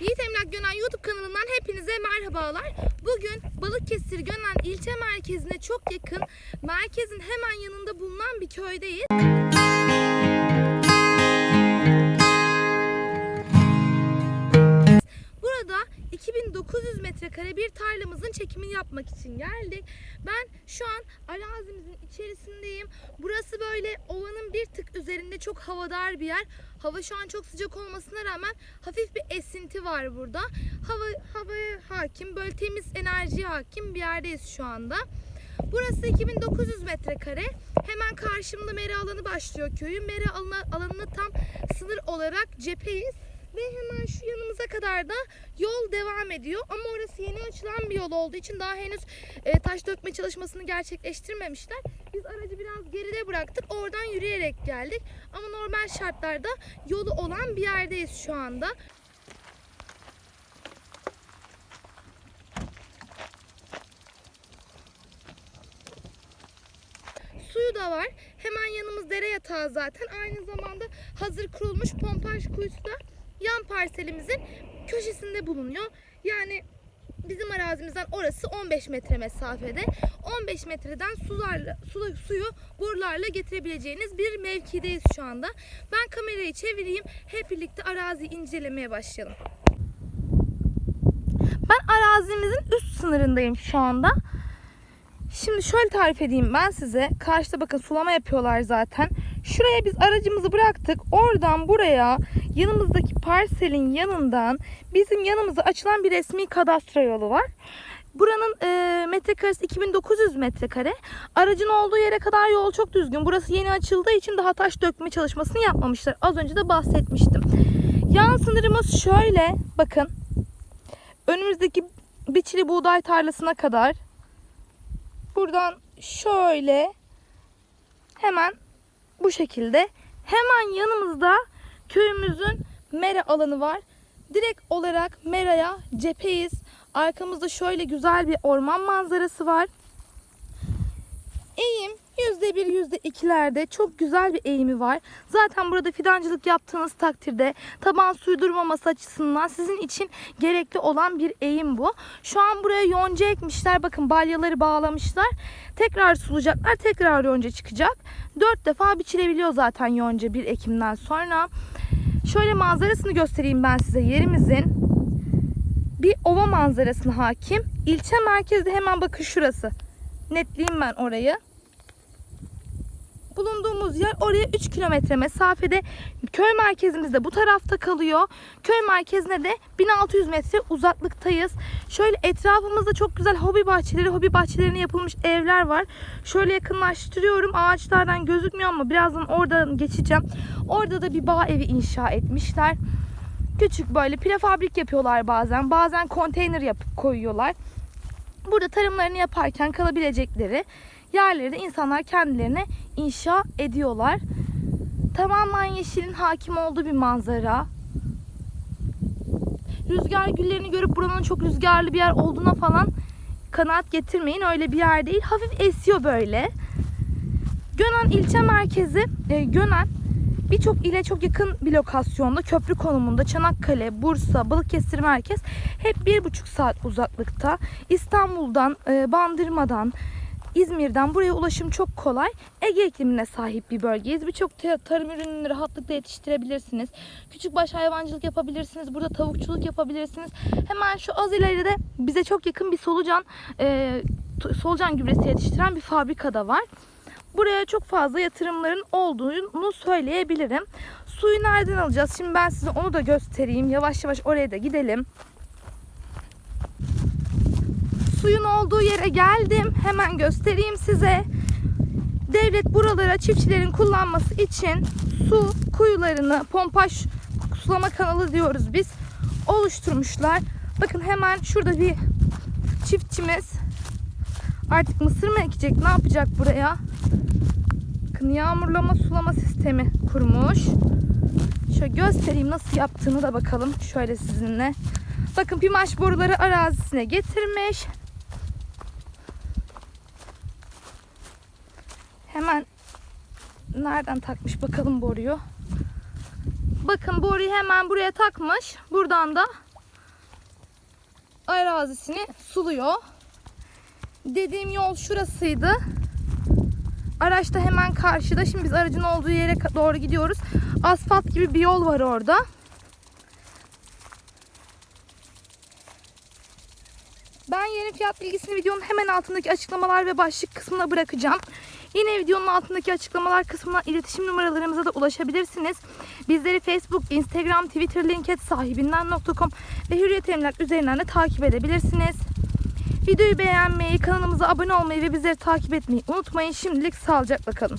Yiğit Emlak Gönen YouTube kanalından hepinize merhabalar. Bugün Balıkesir Gönen ilçe merkezine çok yakın, merkezin hemen yanında bulunan bir köydeyiz. Burada 2900 metrekare bir tarlamızın çekimini yapmak için geldik. Ben şu an arazimizin içerisindeyim. Burası böyle ovanın bir tık üzerinde çok havadar bir yer. Hava şu an çok sıcak olmasına rağmen hafif bir esinti var burada. Hava havaya hakim, böyle temiz enerjiye hakim bir yerdeyiz şu anda. Burası 2900 metrekare. Hemen karşımda mera alanı başlıyor köyün. Mera alanı, alanına tam sınır olarak cepheyiz. Ve hemen şu yanımıza kadar da yol devam ediyor. Ama orası yeni açılan bir yol olduğu için daha henüz e, taş dökme çalışmasını gerçekleştirmemişler. Biz aracı biraz geride bıraktık. Oradan yürüyerek geldik. Ama normal şartlarda yolu olan bir yerdeyiz şu anda. Suyu da var. Hemen yanımız dere yatağı zaten. Aynı zamanda hazır kurulmuş pompaj kuyusu da parselimizin köşesinde bulunuyor. Yani bizim arazimizden orası 15 metre mesafede. 15 metreden sularla, su, suyu borularla getirebileceğiniz bir mevkideyiz şu anda. Ben kamerayı çevireyim. Hep birlikte araziyi incelemeye başlayalım. Ben arazimizin üst sınırındayım şu anda. Şimdi şöyle tarif edeyim ben size. Karşıda bakın sulama yapıyorlar zaten. Şuraya biz aracımızı bıraktık. Oradan buraya yanımızdaki parselin yanından bizim yanımıza açılan bir resmi kadastro yolu var. Buranın e, metrekaresi 2900 metrekare. Aracın olduğu yere kadar yol çok düzgün. Burası yeni açıldığı için daha taş dökme çalışmasını yapmamışlar. Az önce de bahsetmiştim. Yan sınırımız şöyle. Bakın. Önümüzdeki biçili buğday tarlasına kadar buradan şöyle hemen bu şekilde hemen yanımızda köyümüzün mera alanı var. Direkt olarak meraya cepheyiz. Arkamızda şöyle güzel bir orman manzarası var. Eğim %1, %2'lerde çok güzel bir eğimi var. Zaten burada fidancılık yaptığınız takdirde taban suyu durmaması açısından sizin için gerekli olan bir eğim bu. Şu an buraya yonca ekmişler. Bakın balyaları bağlamışlar. Tekrar sulayacaklar. Tekrar yonca çıkacak. 4 defa biçilebiliyor zaten yonca bir ekimden sonra. Şöyle manzarasını göstereyim ben size yerimizin. Bir ova manzarasına hakim. İlçe merkezde hemen bakın şurası. Netleyeyim ben orayı bulunduğumuz yer oraya 3 kilometre mesafede. Köy merkezimiz de bu tarafta kalıyor. Köy merkezine de 1600 metre uzaklıktayız. Şöyle etrafımızda çok güzel hobi bahçeleri, hobi bahçelerine yapılmış evler var. Şöyle yakınlaştırıyorum. Ağaçlardan gözükmüyor ama birazdan oradan geçeceğim. Orada da bir bağ evi inşa etmişler. Küçük böyle prefabrik yapıyorlar bazen. Bazen konteyner yapıp koyuyorlar. Burada tarımlarını yaparken kalabilecekleri yerleri de insanlar kendilerine inşa ediyorlar. Tamamen yeşilin hakim olduğu bir manzara. Rüzgar güllerini görüp buranın çok rüzgarlı bir yer olduğuna falan kanaat getirmeyin. Öyle bir yer değil. Hafif esiyor böyle. Gönen ilçe merkezi, e, Gönen birçok ile çok yakın bir lokasyonda köprü konumunda Çanakkale, Bursa, Balıkesir merkez hep bir buçuk saat uzaklıkta. İstanbul'dan, e, Bandırma'dan, İzmir'den buraya ulaşım çok kolay. Ege iklimine sahip bir bölgeyiz. Birçok ta- tarım ürününü rahatlıkla yetiştirebilirsiniz. Küçükbaş hayvancılık yapabilirsiniz. Burada tavukçuluk yapabilirsiniz. Hemen şu az ileride bize çok yakın bir solucan e, solucan gübresi yetiştiren bir fabrikada var. Buraya çok fazla yatırımların olduğunu söyleyebilirim. Suyu nereden alacağız? Şimdi ben size onu da göstereyim. Yavaş yavaş oraya da gidelim. Suyun olduğu yere geldim. Hemen göstereyim size. Devlet buralara çiftçilerin kullanması için su kuyularını, pompaj sulama kanalı diyoruz biz. Oluşturmuşlar. Bakın hemen şurada bir çiftçimiz artık mısır mı ekecek? Ne yapacak buraya? Bakın yağmurlama sulama sistemi kurmuş. Şöyle göstereyim nasıl yaptığını da bakalım şöyle sizinle. Bakın pimaş boruları arazisine getirmiş. Hemen nereden takmış bakalım boruyu. Bakın boruyu hemen buraya takmış. Buradan da arazisini suluyor. Dediğim yol şurasıydı. Araç da hemen karşıda. Şimdi biz aracın olduğu yere doğru gidiyoruz. Asfalt gibi bir yol var orada. Ben yeni fiyat bilgisini videonun hemen altındaki açıklamalar ve başlık kısmına bırakacağım. Yine videonun altındaki açıklamalar kısmına iletişim numaralarımıza da ulaşabilirsiniz. Bizleri Facebook, Instagram, Twitter, LinkedIn sahibinden.com ve Hürriyet Emlak üzerinden de takip edebilirsiniz. Videoyu beğenmeyi, kanalımıza abone olmayı ve bizleri takip etmeyi unutmayın. Şimdilik sağlıcakla kalın.